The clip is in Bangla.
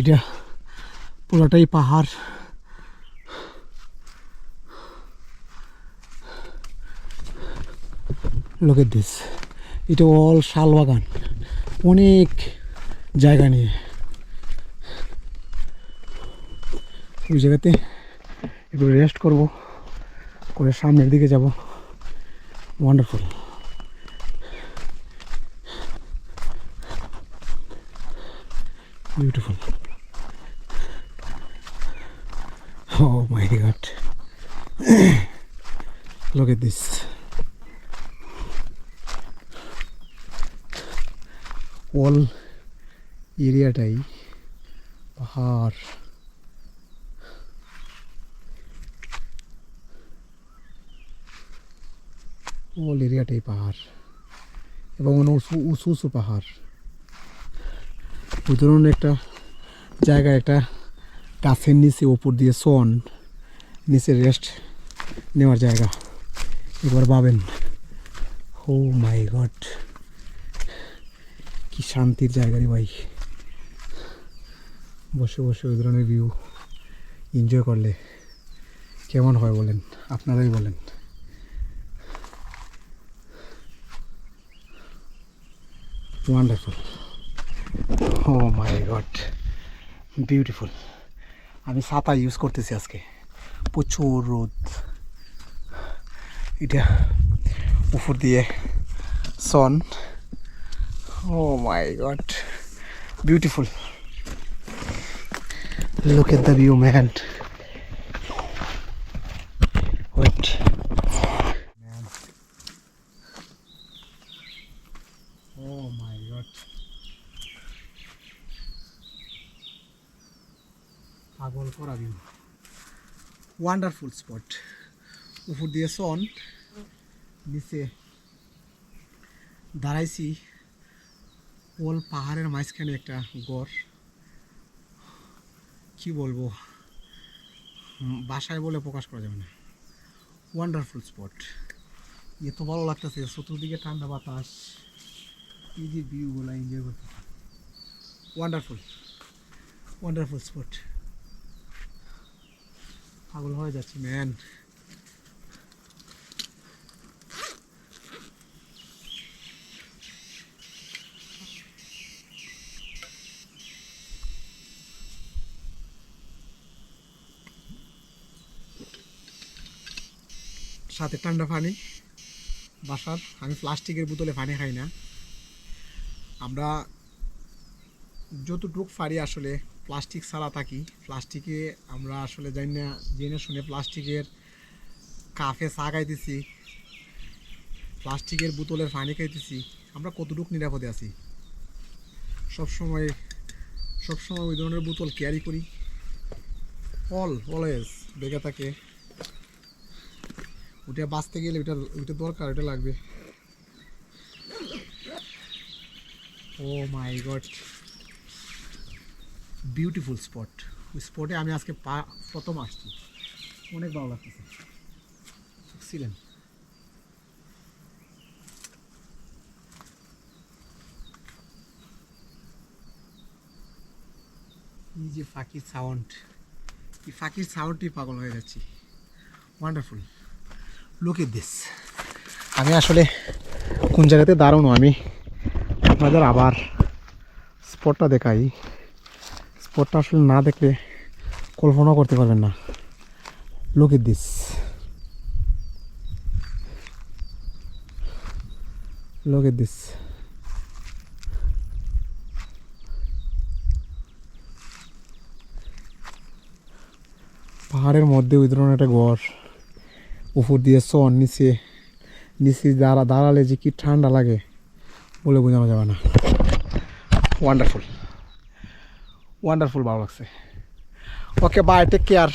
এটা পুরোটাই পাহাড়। লোক এট দিস এটা অল শাল বাগান। অনেক জায়গা নিয়ে। ওই জায়গাতে একটু রেস্ট করব, করে সামনের দিকে যাব। Wonderful beautiful Oh my god. Look at this. All এরিয়াটাই পাহাড় অল এরিয়াটাই পাহাড় এবং উঁচু উঁচু পাহাড় ধরুন একটা জায়গায় একটা গাছের নিচে, ওপর দিয়ে সন, নিচে রেস্ট নেওয়ার জায়গা। এবার পাবেন ও মাই গড কি শান্তির জায়গা রে ভাই। বসে বসে ওই ধরনের ভিউ এনজয় করলে কেমন হয় বলেন? আপনারাই বলেন। Wonderful oh my god beautiful আমি ছাতা ইউজ করতেছি আজকে। প্রচুর রোদ। এটা উপর দিয়ে sun oh my god beautiful Look at the view, man. Wait. Man. Oh my god. পাগল করা ভিউ ওয়ান্ডারফুল স্পট উপর দিয়ে সন, নিচে দাঁড়াইছি। ওল পাহাড়ের মাঝখানে একটা গড়। কি বলব? বাসায় বলে প্রকাশ করা যাবে না। ওয়ান্ডারফুল স্পট এত ভালো লাগতেছে, চতুর্দিকে ঠান্ডা বাতাস। এই যে ভিউগুলো এনজয় করতে। ওয়ান্ডারফুল ওয়ান্ডারফুল স্পট পাগল হয়ে যাচ্ছে। ম্যান সাথে ঠান্ডা পানি, বাসার, আমি প্লাস্টিকের বোতলে পানি খাই না। আমরা যতটুক পারি আসলে প্লাস্টিক ছাড়া থাকি। প্লাস্টিকে আমরা আসলে জানি না, জেনে শুনে প্লাস্টিকের কাফে চা খাইতেছি, প্লাস্টিকের বোতলের পানি খাইতেছি, আমরা কতটুকু নিরাপদে আছি? সবসময় সবসময় ওই ধরনের বোতল ক্যারি করি। অল অলওয়েজ বেগে থাকে। ওটা বাঁচতে গেলে ওটা ওইটা দরকার ওটা লাগবে। Oh my god. Beautiful spot ওই স্পটে আমি আজকে পা, প্রথম আসছি। অনেক ভালো লাগতেছে। ছিলেন এই যে ফাঁকির সাউন্ড এই ফাঁকির সাউন্ডটি পাগল হয়ে যাচ্ছি। ওয়ান্ডারফুল লুক এট দিস আমি আসলে কোন জায়গাতে দাঁড়ানো, আমি আপনাদের আবার স্পটটা দেখাই। স্পটটা আসলে না দেখলে কল্পনা করতে পারবেন না। Look at this look at this পাহাড়ের মধ্যে ওই ধরনের একটা ঘর। উপর দিয়ে সন নিচে নিচে দাঁড়া দাঁড়ালে যে কি ঠান্ডা লাগে বলে বোঝানো যাবে না। ওয়ান্ডারফুল ওয়ান্ডারফুল ভালো লাগছে ওকে বাই টেক কেয়ার